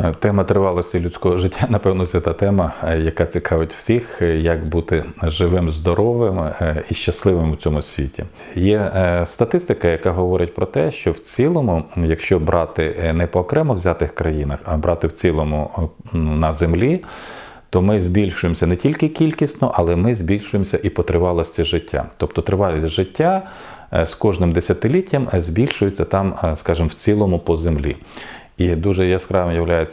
Е, Тема тривалості людського життя, напевно, це та тема, е, яка цікавить всіх, е, як бути живим, здоровим і щасливим у цьому світі. Є статистика, яка говорить про те, що в цілому, якщо брати не по окремо взятих країнах, а брати в цілому на землі, то ми збільшуємося не тільки кількісно, але ми збільшуємося і по тривалості життя. Тобто тривалість життя з кожним десятиліттям збільшується там, скажімо, в цілому по землі. І дуже яскравим є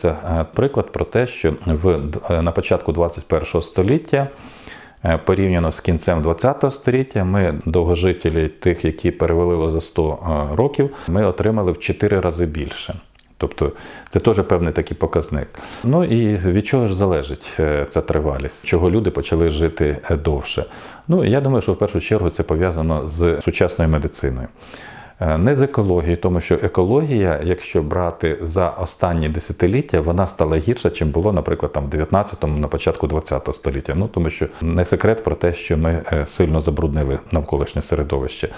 приклад про те, що в, е, на початку 21 століття, е, порівняно з кінцем 20 століття, ми довгожителі тих, які перевалило за 100 е, років, ми отримали в 4 рази більше. Тобто це теж певний такий показник. Ну і від чого ж залежить е, ця тривалість, чого люди почали жити е, довше. Ну я думаю, що в першу чергу це пов'язано з сучасною медициною. Е, Не з екології, тому що екологія, якщо брати за останні десятиліття, вона стала гірша, чим було, наприклад, там в 19-му, на початку 20-го століття. Ну тому що не секрет про те, що ми е, сильно забруднили навколишнє середовище.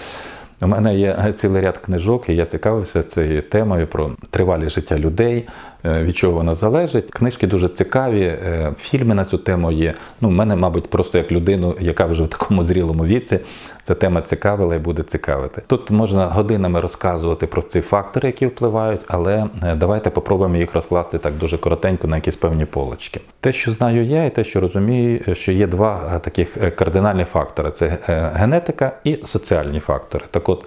У мене є цілий ряд книжок, і я цікавився цією темою про тривалість життя людей, е, від чого воно залежить. Книжки дуже цікаві, е, фільми на цю тему є. Ну, мене, мабуть, просто як людину, яка вже в такому зрілому віці, ця тема цікавила і буде цікавити. Тут можна годинами розказувати про ці фактори, які впливають, але е, давайте попробуємо їх розкласти так дуже коротенько на якісь певні полочки. Те, що знаю я, і те, що розумію, що є два е, таких е, кардинальні фактори: це е, генетика і соціальні фактори. Так от,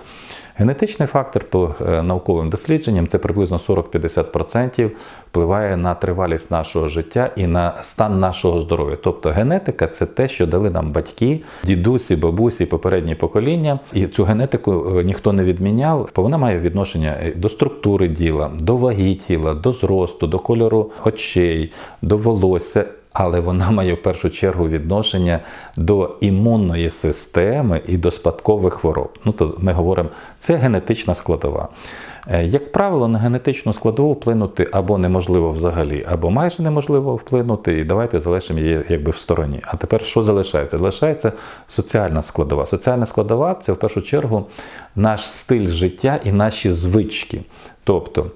Генетичний фактор по е, науковим дослідженням це приблизно 40-50% впливає на тривалість нашого життя і на стан нашого здоров'я. Тобто генетика це те, що дали нам батьки, дідусі, бабусі, попередні покоління. І цю генетику е, ніхто не відміняв, бо вона має відношення е, до структури тіла, до ваги тіла, до зросту, до кольору очей, до волосся. Але вона має в першу чергу відношення до імунної системи і до спадкових хвороб. Ну то ми говоримо, це генетична складова. Е, Як правило, на генетичну складову вплинути або неможливо взагалі, або майже неможливо вплинути, і давайте залишимо її якби в стороні. А тепер що залишається? Залишається соціальна складова. Соціальна складова це в першу чергу наш стиль життя і наші звички. Тобто,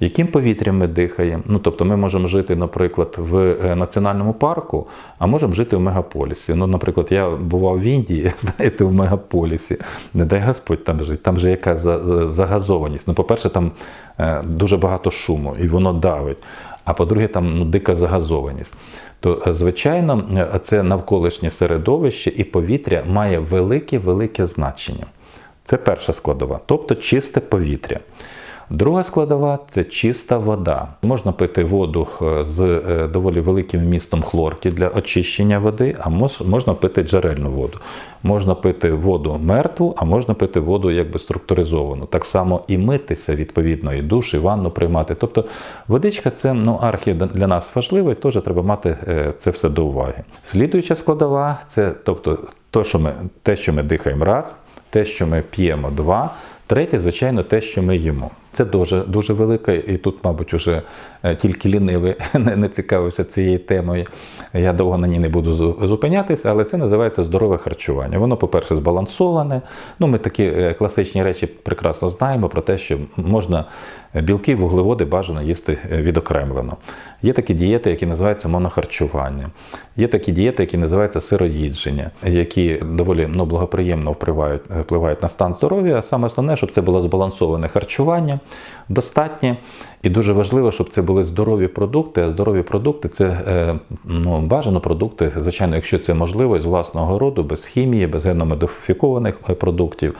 яким повітрям ми дихаємо? Ну, тобто, ми можемо жити, наприклад, в е, національному парку, а можемо жити в мегаполісі. Ну, наприклад, я бував в Індії, знаєте, в мегаполісі. Не дай Господь там жити. Там же яка за- за- загазованість. Ну, по-перше, там е, дуже багато шуму, і воно давить. А по-друге, там ну, дика загазованість. То, е, звичайно, це навколишнє середовище і повітря має велике-велике значення. Це перша складова, тобто чисте повітря. Друга складова це чиста вода. Можна пити воду е, з е, доволі великим вмістом хлорки для очищення води, а можна пити джерельну воду. Можна пити воду мертву, а можна пити воду якби структуризовану. Так само і митися відповідно, і душ, і ванну приймати. Тобто водичка це ну, архі для нас важливо, і теж треба мати е, це все до уваги. Слідуюча складова це тобто, то, що ми, те, що ми дихаємо раз, те, що ми п'ємо два. Третє, звичайно, те, що ми їмо. Це дуже дуже велике, і тут, мабуть, уже е, тільки лінивий не, не цікавився цією темою. Я довго на ній не буду зупинятися, але це називається здорове харчування. Воно, по-перше, збалансоване. Ну, ми такі е, класичні речі прекрасно знаємо про те, що можна білки, вуглеводи бажано їсти е, відокремлено. Є такі дієти, які називаються монохарчування. Є такі дієти, які називаються сироїдження, які доволі ну, благоприємно впливають, впливають на стан здоров'я. Саме основне, щоб це було збалансоване харчування, достатнє. І дуже важливо, щоб це були здорові продукти. А здорові продукти це е, ну, бажано продукти, звичайно, якщо це можливо, з власного роду, без хімії, без генномодифікованих е, продуктів.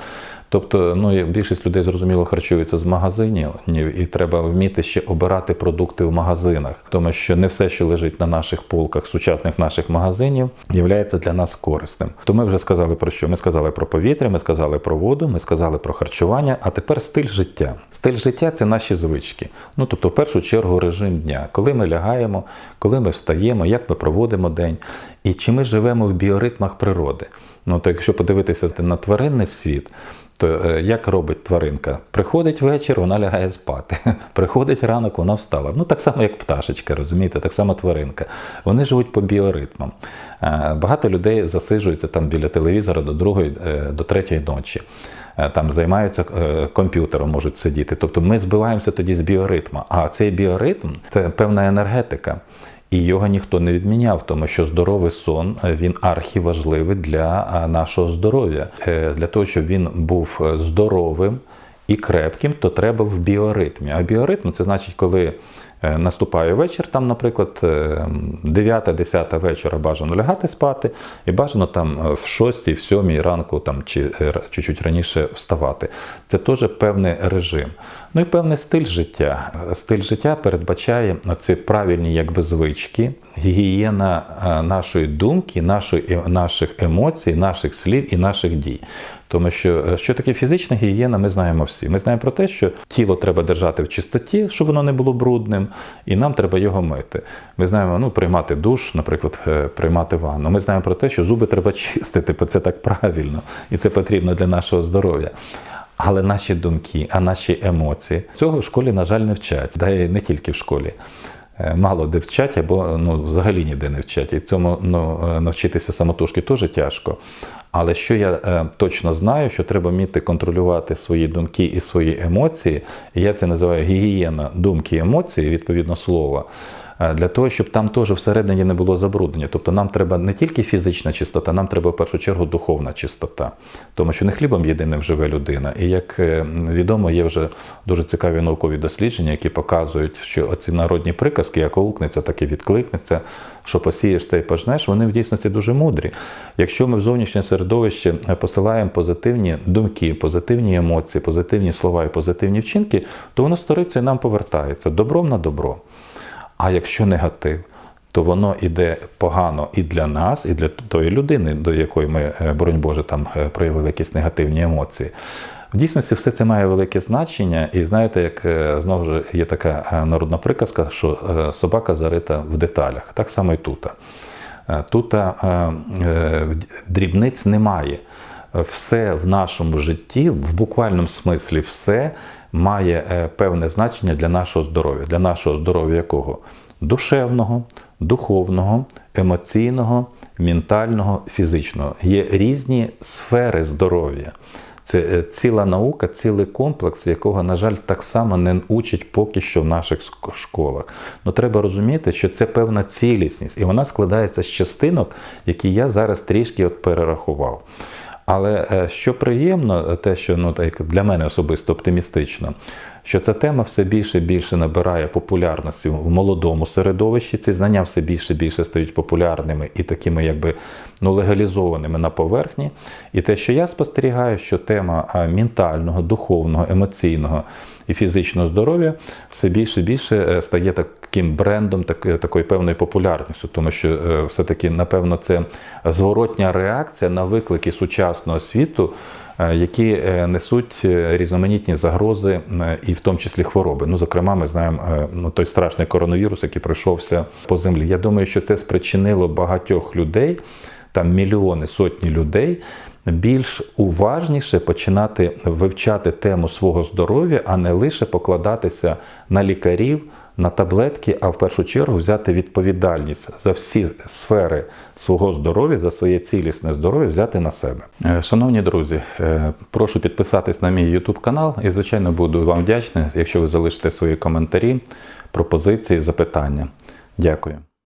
Тобто, ну і більшість людей зрозуміло харчуються з магазинів, і треба вміти ще обирати продукти в магазинах, тому що не все, що лежить на наших полках сучасних наших магазинів, є для нас корисним. То ми вже сказали про що? Ми сказали про повітря, ми сказали про воду, ми сказали про харчування. А тепер стиль життя. Стиль життя це наші звички. Ну тобто, в першу чергу, режим дня, коли ми лягаємо, коли ми встаємо, як ми проводимо день, і чи ми живемо в біоритмах природи. Ну то якщо подивитися на тваринний світ. То е, як робить тваринка? Приходить вечір, вона лягає спати. Приходить ранок, вона встала. Ну так само, як пташечка, розумієте, так само тваринка. Вони живуть по біоритмам. Е, Багато людей засиджуються там біля телевізора до другої, е, до третьої ночі. там займаються комп'ютером, можуть сидіти. Тобто ми збиваємося тоді з біоритму. А цей біоритм це певна енергетика. І його ніхто не відміняв, тому що здоровий сон е, він архіважливий для нашого здоров'я. Е, Для того, щоб він був е, здоровим і крепким, то треба в біоритмі. А біоритм це значить, коли е, наступає вечір, там, наприклад, 9-10 вечора бажано лягати спати, і бажано там е, в 6 в 7 ранку там, чи е, чуть-чуть раніше вставати. Це теж певний режим. Ну і певний стиль життя. Е, Стиль життя передбачає ці правильні якби, звички, гігієна е, нашої думки, нашої, е- наших емоцій, наших слів і наших дій. Тому що е, що таке фізична гігієна, ми знаємо всі. Ми знаємо про те, що тіло треба держати в чистоті, щоб воно не було брудним, і нам треба його мити. Ми знаємо, ну, приймати душ, наприклад, е, приймати ванну. Ми знаємо про те, що зуби треба чистити, бо це так правильно, і це потрібно для нашого здоров'я. Але наші думки, а наші емоції цього в школі, на жаль, не вчать, да і не тільки в школі. Е, Мало де вчать, або ну, взагалі ніде не вчать. І цьому ну, е, навчитися самотужки теж тяжко. Але що я е, точно знаю, що треба вміти контролювати свої думки і свої емоції, і я це називаю гігієна думки і емоції, відповідно слова, е, для того, щоб там теж всередині не було забруднення. Тобто нам треба не тільки фізична чистота, нам треба в першу чергу духовна чистота. Тому що не хлібом єдиним живе людина. І як е, відомо, є вже дуже цікаві наукові дослідження, які показують, що оці народні приказки, як аукнеться, так і відкликнеться, що посієш, те й пожнеш, вони в дійсності дуже мудрі. Якщо ми в зовнішнє середовище посилаємо позитивні думки, позитивні емоції, позитивні слова і позитивні вчинки, то воно сториться і нам повертається добром на добро. А якщо негатив, то воно іде погано і для нас, і для тої людини, до якої ми, е, боронь Боже, там е, проявили якісь негативні емоції. В дійсності все це має велике значення, і знаєте, як е, знову ж є така народна приказка, що собака зарита в деталях. Так само і тут. Тут дрібниць немає. Все в нашому житті, в буквальному смислі, все має е, певне значення для нашого здоров'я. Для нашого здоров'я якого? Душевного, духовного, емоційного, ментального, фізичного. Є різні сфери здоров'я. Це е, ціла наука, цілий комплекс, якого, на жаль, так само не учать поки що в наших школах. Ну треба розуміти, що це певна цілісність, і вона складається з частинок, які я зараз трішки от перерахував. Але е, що приємно, те, що ну так для мене особисто оптимістично, що ця тема все більше і більше набирає популярності в молодому середовищі. Ці знання все більше і більше стають популярними і такими, якби ну, легалізованими на поверхні. І те, що я спостерігаю, що тема ментального, духовного, емоційного і фізичного здоров'я все більше і більше е, стає таким брендом, так, е, такою певною популярністю, тому що е, все-таки, напевно, це зворотня реакція на виклики сучасного світу. Які несуть різноманітні загрози, і в тому числі хвороби. Ну, зокрема, ми знаємо ну, той страшний коронавірус, який пройшовся по землі. Я думаю, що це спричинило багатьох людей, там мільйони, сотні людей, більш уважніше починати вивчати тему свого здоров'я, а не лише покладатися на лікарів, на таблетки, а в першу чергу взяти відповідальність за всі сфери свого здоров'я, за своє цілісне здоров'я взяти на себе. Е, Шановні друзі, е, прошу підписатись на мій YouTube канал і, звичайно, буду вам вдячний, якщо ви залишите свої коментарі, пропозиції, запитання. Дякую.